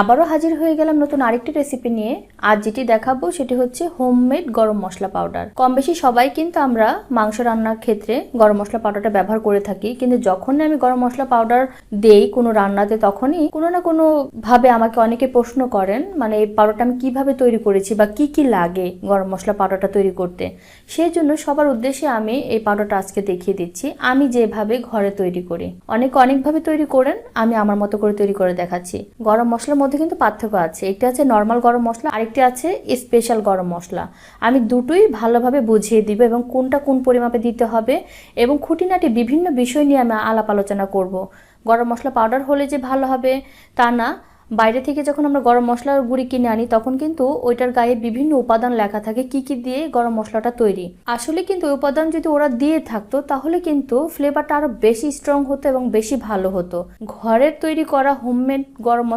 আবারও হাজির হয়ে গেলাম নতুন আরেকটি রেসিপি নিয়ে। আজ যেটি দেখাবো সেটি হচ্ছে হোমমেড গরম মশলা পাউডার কম বেশি সবাই কিন্তু আমরা মাংস রান্নার ক্ষেত্রে গরম মশলা পাউডারটা ব্যবহার করে থাকি, কিন্তু যখনই আমি গরম মশলা পাউডার দেই কোনো রান্নাতে তখনই কোনো না কোনো ভাবে আমাকে অনেকে প্রশ্ন করেন মানে এই পাউডারটা আমি কীভাবে তৈরি করেছি বা কি কি লাগে গরম মশলা পাউডারটা তৈরি করতে। সেই জন্য সবার উদ্দেশ্যে আমি এই পাউডারটা আজকে দেখিয়ে দিচ্ছি। আমি যেভাবে ঘরে তৈরি করি। অনেকে অনেকভাবে তৈরি করেন, আমি আমার মতো করে তৈরি করে দেখাচ্ছি। গরম মশলার মধ্যে কিন্তু পার্থক্য আছে। একটি আছে নর্মাল গরম মশলা, আরেকটি আছে স্পেশাল গরম মশলা। আমি দুটোই ভালোভাবে বুঝিয়ে দিব এবং কোনটা কোন পরিমাপে দিতে হবে এবং খুঁটিনাটি বিভিন্ন বিষয় নিয়ে আমি আলাপ আলোচনা করব। গরম মশলা পাউডার হলে যে ভালো হবে তা না। বাইরে থেকে যখন আমরা গরম মশলার গুঁড়ি কিনে আনি, তখন কিন্তু ওইটার গায়ে বিভিন্ন উপাদান লেখা থাকে কি কি দিয়ে গরম মশলাটা তৈরি। আসলে কিন্তু ওই উপাদান যদি ওরা দিয়ে থাকতো, তাহলে কিন্তু ফ্লেভারটা আরও বেশি স্ট্রং হতো এবং বেশি ভালো হতো। ঘরের তৈরি করা হোমমেড গরম মশলা